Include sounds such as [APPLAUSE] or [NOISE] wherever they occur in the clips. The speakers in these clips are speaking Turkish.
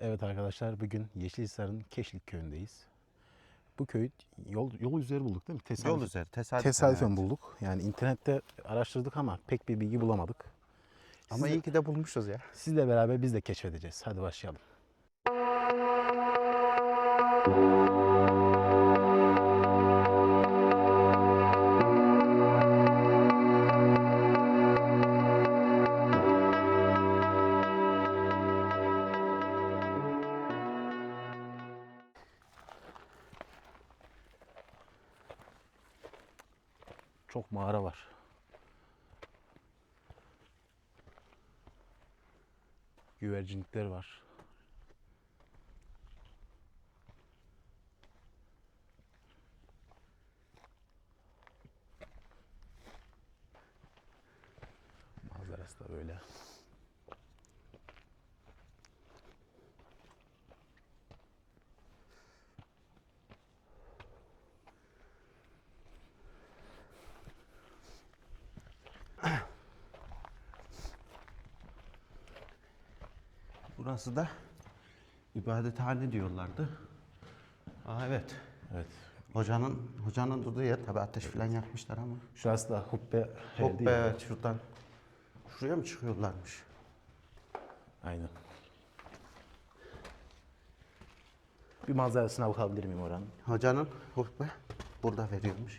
Evet arkadaşlar bugün Yeşilhisar'ın Keşlik köyündeyiz. Bu köyü yol, yol üzeri bulduk değil mi? Tesadüf, Yol üzeri tesadüfen. tesadüfen evet. bulduk. Yani internette araştırdık ama pek bir bilgi bulamadık. Ama Siz- iyi ki de bulmuşuz ya. Sizle beraber biz de keşfedeceğiz. Hadi başlayalım. Çok mağara var. Güvercinlikler var. Manzarası da böyle. Burası da ibadethane diyorlardı. Aa evet. Evet. Hocanın hocanın durduğu yer tabi ateş falan yakmışlar ama. Şurası da hubbe Hop herhalde be ya. evet şuradan. Şuraya mı çıkıyorlarmış? Aynen. Bir manzarasına bakabilir miyim oranın? Hocanın hop be burada veriyormuş.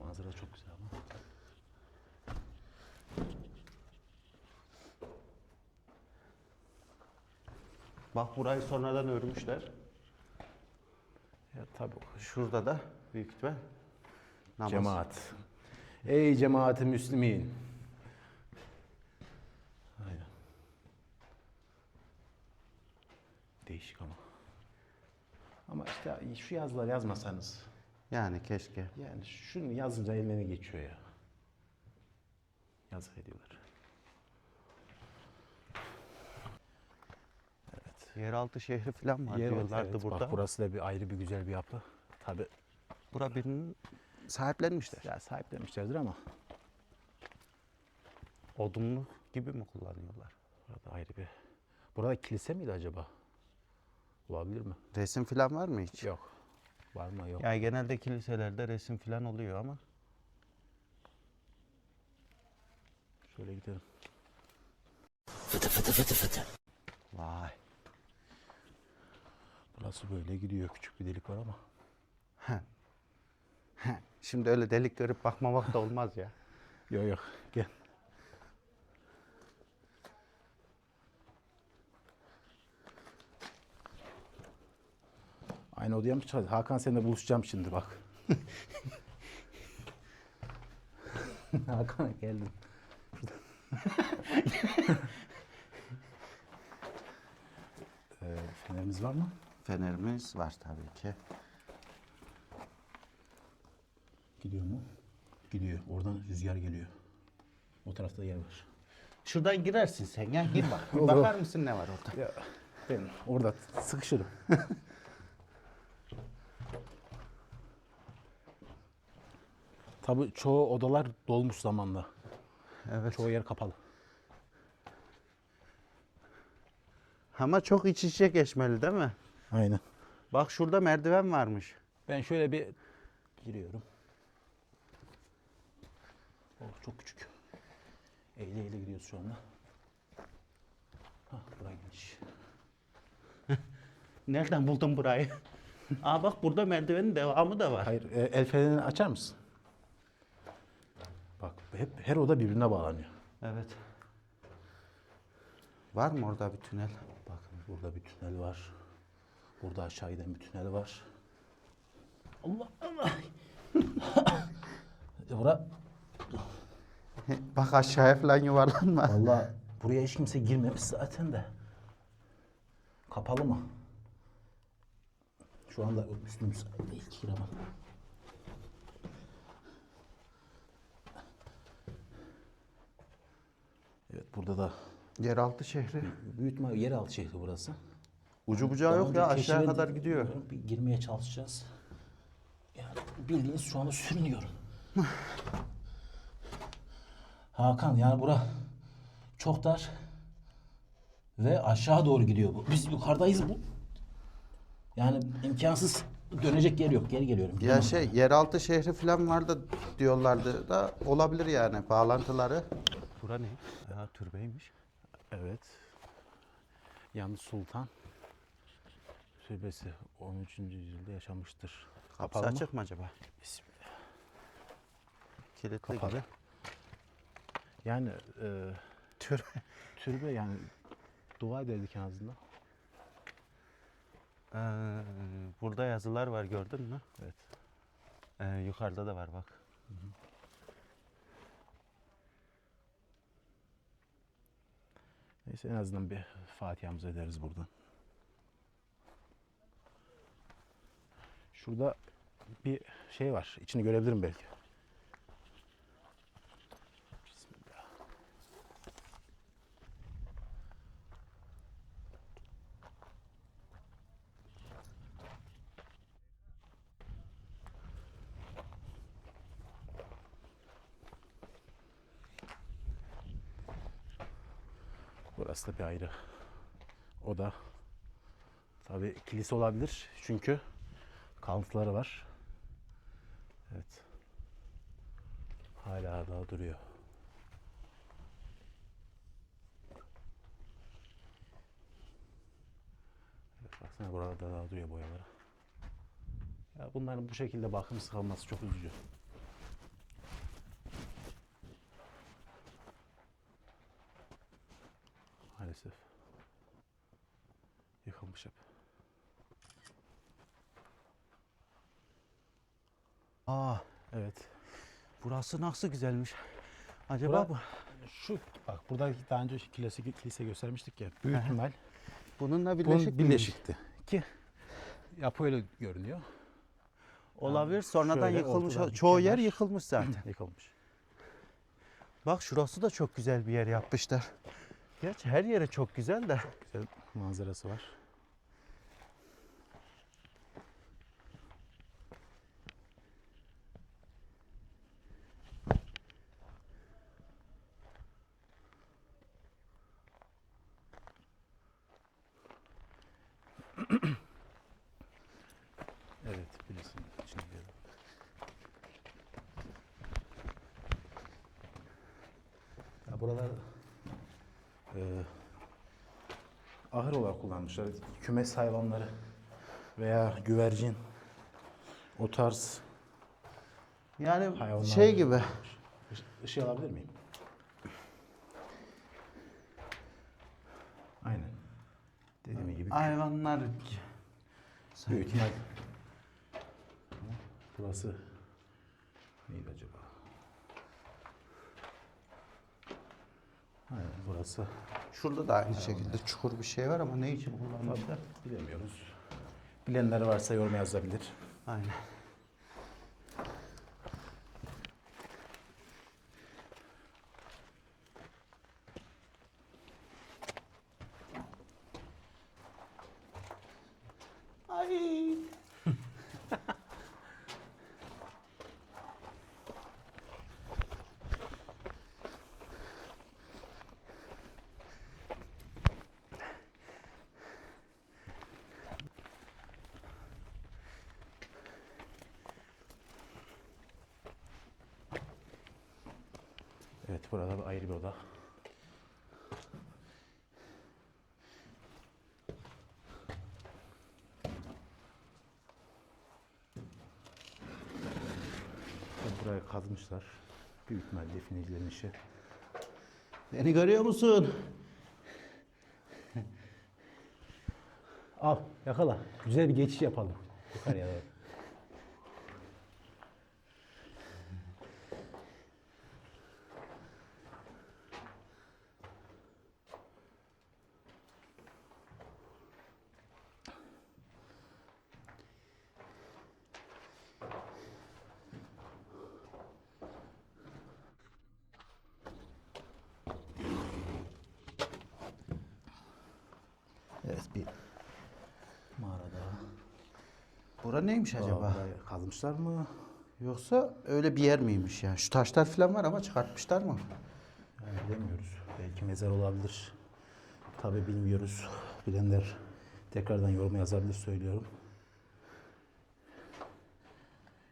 Manzara çok güzel ama. Bak burayı sonradan örmüşler. Ya tabii. Şurada da büyük ihtimal namaz. Cemaat. Ey cemaati müslimin. Aynen. Değişik ama. Ama işte şu yazılar yazmasanız. Yani keşke. Yani şunu yazınca ellerine geçiyor ya. Yazık ediyorlar. Yeraltı şehri falan var Yer- diyorlardı evet, burada. Bak burası da bir ayrı bir güzel bir yapı. Tabi Bura birinin sahiplenmişler. ya sahiplenmişlerdir ama Odunlu gibi mi kullanıyorlar? burada ayrı bir. Burada kilise miydi acaba? Olabilir mi? Resim falan var mı hiç? Yok. Var mı? Yok. Yani genelde kiliselerde resim falan oluyor ama Şöyle gidelim. vay. Burası böyle gidiyor. Küçük bir delik var ama. Şimdi öyle delik görüp bakmamak da olmaz ya. [LAUGHS] Yok yok. Gel. Aynı odaya mı çıkacağız? Hakan seninle buluşacağım şimdi bak. [LAUGHS] Hakan geldin. [LAUGHS] ee, fenerimiz var mı? Fenerimiz var tabii ki. Gidiyor mu? Gidiyor. Oradan rüzgar geliyor. O tarafta yer var. Şuradan girersin sen ya gir bak. [LAUGHS] Bir. Bakar mısın ne var orada? Ya ben orada sıkışırım. [LAUGHS] Tabii çoğu odalar dolmuş zamanla. Evet. Çoğu yer kapalı. Ama çok iç içe geçmeli değil mi? Aynen. Bak şurada merdiven varmış. Ben şöyle bir giriyorum. Oh çok küçük. Eğile eğile gidiyoruz şu anda. Hah buraya geniş. [LAUGHS] Nereden buldun burayı? [LAUGHS] Aa bak burada merdivenin devamı da var. Hayır e, el fenerini açar mısın? Bak hep her oda birbirine bağlanıyor. Evet. Var mı orada bir tünel? Bakın burada bir tünel var. Burada aşağı giden bir tünel var. Allah Allah. [LAUGHS] E, Bura [LAUGHS] Bak aşağıya falan yuvarlanma. Vallahi buraya hiç kimse girmemiş zaten de. Kapalı mı? Şu anda üstüm müsait değil ki giremem. Evet burada da Yeraltı şehri. büyük ihtimal yeraltı şehri burası. Ucu bucağı yok ya aşağıya keşfedildi, kadar gidiyor. Bir girmeye çalışacağız. Yani bildiğiniz şu anda sürünüyorum. [SIGHS] Hakan yani bura çok dar. Ve aşağı doğru gidiyor bu. Biz yukarıdayız bu. Yani imkansız dönecek yer yok. Geri geliyorum. Ya şey yeraltı şehri falan vardı diyorlardı da olabilir yani bağlantıları. Bura ne? Ya türbeymiş. Evet. Yalnız Sultan türbesi 13. yüzyılda yaşamıştır. Kapısı Kapalı mı? açık mı acaba? Bismillah. Kilitli. Kapalı. Yani e, Tür- türbe yani dua ederdik en azından. Ee, burada yazılar var gördün mü? Evet. Ee, yukarıda da var bak. Neyse en azından bir Fatiha'mızı ederiz buradan. Şurada bir şey var. İçini görebilirim belki. Bismillah. Burası da bir ayrı oda. Tabi kilise olabilir çünkü kalıntıları var. Evet. Hala daha duruyor. Evet, baksana burada daha duruyor boyaları. Ya bunların bu şekilde bakımsız kalması çok üzücü. Maalesef. Yıkılmış hep. Aa Evet. burası nasıl güzelmiş. Acaba Bura- bu Şu bak burada daha önce kilise, kilise göstermiştik ya. Büyük ihtimal bununla bunun birleşik miymiş? birleşikti. Ki yapı öyle görünüyor. Olabilir. Sonradan şöyle yıkılmış. Çoğu yer yıkılmış [CLEARS THROAT] zaten. Yıkılmış. Bak şurası da çok güzel bir yer yapmışlar. Gerçi her yere çok güzel de. Güzel manzarası var. Evet, bilesin içine girdim. Ya buralar e, ahır olarak kullanmışlar. Kümes hayvanları veya güvercin o tarz Yani hayvanlar. şey gibi. Iş- Işığı alabilir miyim? Aynen. Dediğim gibi Hayvanlar büyük ihtimal. Burası neydi acaba? Aynen burası. şurada da aynı şekilde çukur bir şey var ama ne için kullanmışlar? Bilemiyoruz. Bilenler varsa yorum yazabilir. Aynen. Evet burada bir ayrı bir oda. Buraya kazmışlar. Büyük ihtimal definecilerin işi. Beni görüyor musun? [LAUGHS] Al yakala. Güzel bir geçiş yapalım. Yukarıya doğru. Evet bir. Mağarada. Bura neymiş acaba? Burayı kazmışlar mı? Yoksa öyle bir yer miymiş ya? Şu taşlar falan var ama çıkartmışlar mı? Yani bilemiyoruz. Belki mezar olabilir. Tabi bilmiyoruz. Bilenler tekrardan yorum yazabilir söylüyorum.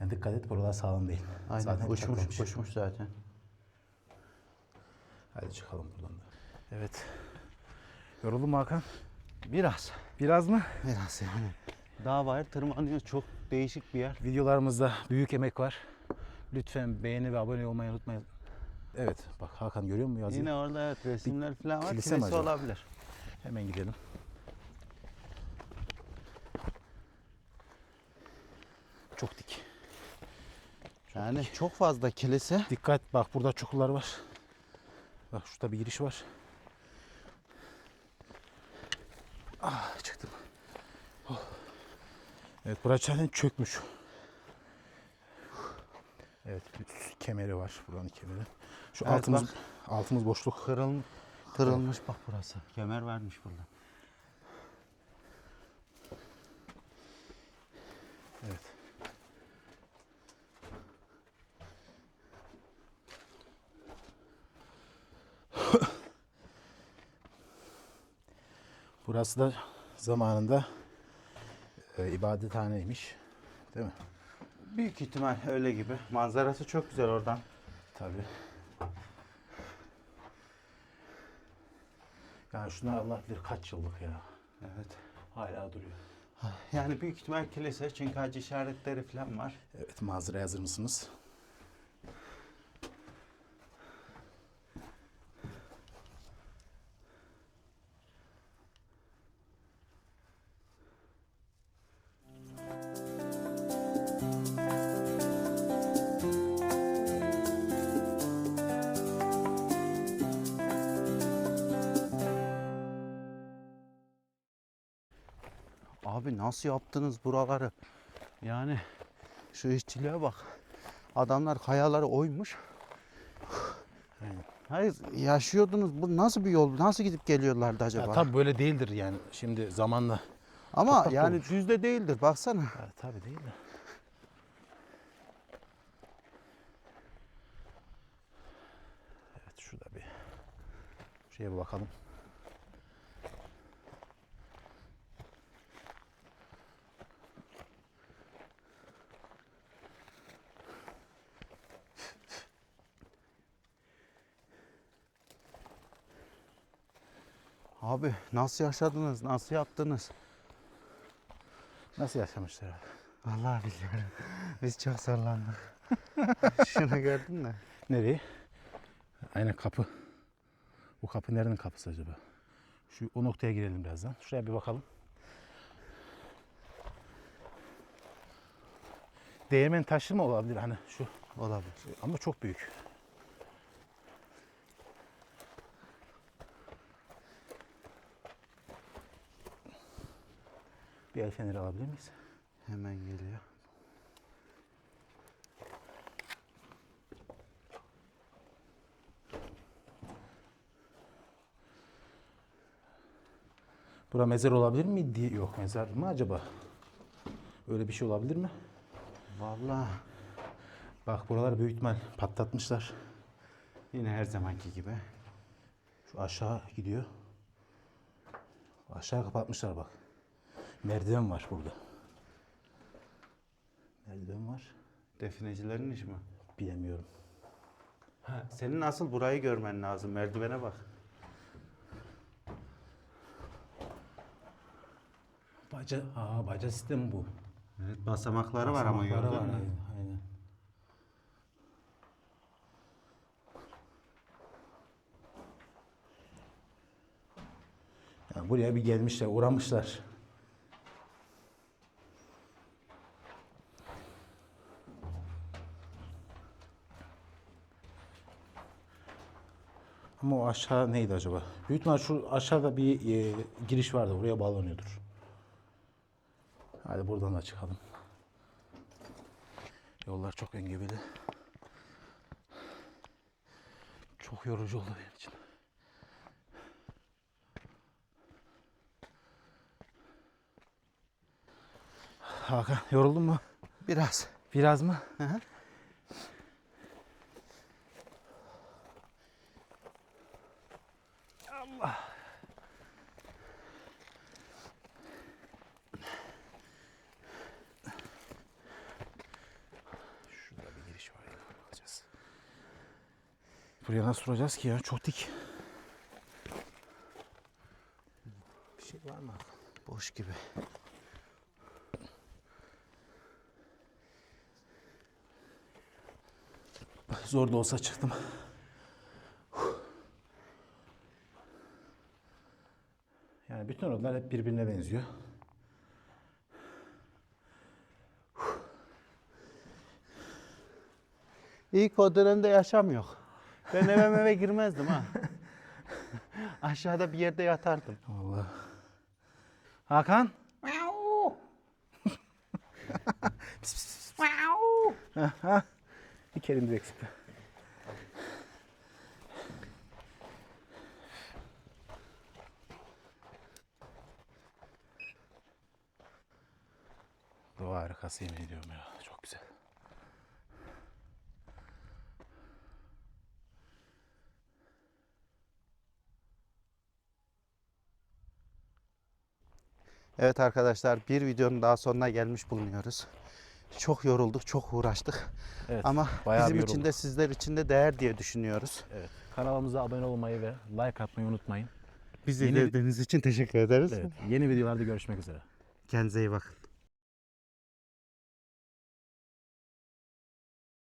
Yani dikkat et buralar sağlam değil. Aynen Zaten uçmuş, çatlamış. uçmuş zaten. Hadi çıkalım buradan da. Evet. Yoruldun mu Hakan? Biraz. Biraz mı? Biraz yani. Dağ var tırmanıyor. Çok değişik bir yer. Videolarımızda büyük emek var. Lütfen beğeni ve abone olmayı unutmayın. Evet bak Hakan görüyor musun yazıyı? Yine orada evet resimler falan var. kilise Kilise, olabilir. Hemen gidelim. Çok dik. Yani çok fazla kilise. Dikkat bak burada çukurlar var. Bak şurada bir giriş var. Ah çıktım. Oh. Evet burası zaten çökmüş. Evet bir kemeri var buranın kemeri. Şu Evet, altımız bak. altımız boşluk. Kırıl, kırılmış bak burası. Kemer vermiş burada. Evet. Burası da zamanında e, ibadethaneymiş. Değil mi? Büyük ihtimal öyle gibi. Manzarası çok güzel oradan. Tabii. Yani şunlar Allah bilir kaç yıllık ya. Evet. Hala duruyor. Yani büyük ihtimal kilise çünkü hacı işaretleri falan var. Evet manzaraya hazır mısınız? Abi nasıl yaptınız buraları? Yani şu işçiliğe bak. Adamlar kayaları oymuş. Hayır yaşıyordunuz. Bu nasıl bir yol? Nasıl gidip geliyorlardı acaba? Ya, tabii böyle değildir yani. Şimdi zamanla. Ama toprak yani olmuş. düzde değildir. Baksana. Ya, tabii değil de. Evet şurada bir şeye bir bakalım. Abi nasıl yaşadınız? Nasıl yaptınız? Nasıl yaşamışlar abi? Vallahi bilmiyorum. [LAUGHS] Biz çok zorlandık. [LAUGHS] Şunu gördün mü? Nereye? Aynen kapı. Bu kapı nerenin kapısı acaba? Şu o noktaya girelim birazdan. Şuraya bir bakalım. Değirmen taşı mı olabilir hani şu Olabilir. ama çok büyük. Bir el feneri alabilir miyiz? Hemen geliyor. Bura mezar olabilir mi? Di- Yok mezar mı acaba? Öyle bir şey olabilir mi? Vallahi Bak buralar büyük ihtimal patlatmışlar. yine her zamanki gibi. Şu aşağı gidiyor. Aşağı kapatmışlar bak. Merdiven var burada. Merdiven var. Definecilerin işi mi? Bilemiyorum. Senin asıl burayı görmen lazım. Merdivene bak. Baca, aa baca sistemi bu. Evet, basamakları var ama Basamakları gördün var, mü? Aynen, aynen. Yani buraya bir gelmişler, uğramışlar. Ama o aşağı neydi acaba? Büyük ihtimal şu aşağıda bir e, giriş vardı. Oraya bağlanıyordur. Hadi buradan da çıkalım. Yollar çok engebeli. Çok yorucu oldu benim için. Hakan yoruldun mu? Biraz. Biraz mı? Hı hı. Buraya nasıl duracağız ki ya? Çok dik. Bir şey var mı? Boş gibi. Zor da olsa çıktım. Yani bütün odalar hep birbirine benziyor. İlk o dönemde yaşam yok. Ben eve eve girmezdim ha. [LAUGHS] Aşağıda bir yerde yatardım. Allah. Hakan. [LAUGHS] Aha. bir kerim eksikti. Doğa harikası yemin ediyorum ya. Çok güzel. Evet arkadaşlar bir videonun daha sonuna gelmiş bulunuyoruz. Çok yorulduk, çok uğraştık. Evet, Ama bizim için de sizler için de değer diye düşünüyoruz. Evet. Kanalımıza abone olmayı ve like atmayı unutmayın. Bizi Yeni- izlediğiniz için teşekkür ederiz. Evet. Yeni videolarda görüşmek üzere. Kendinize iyi bakın.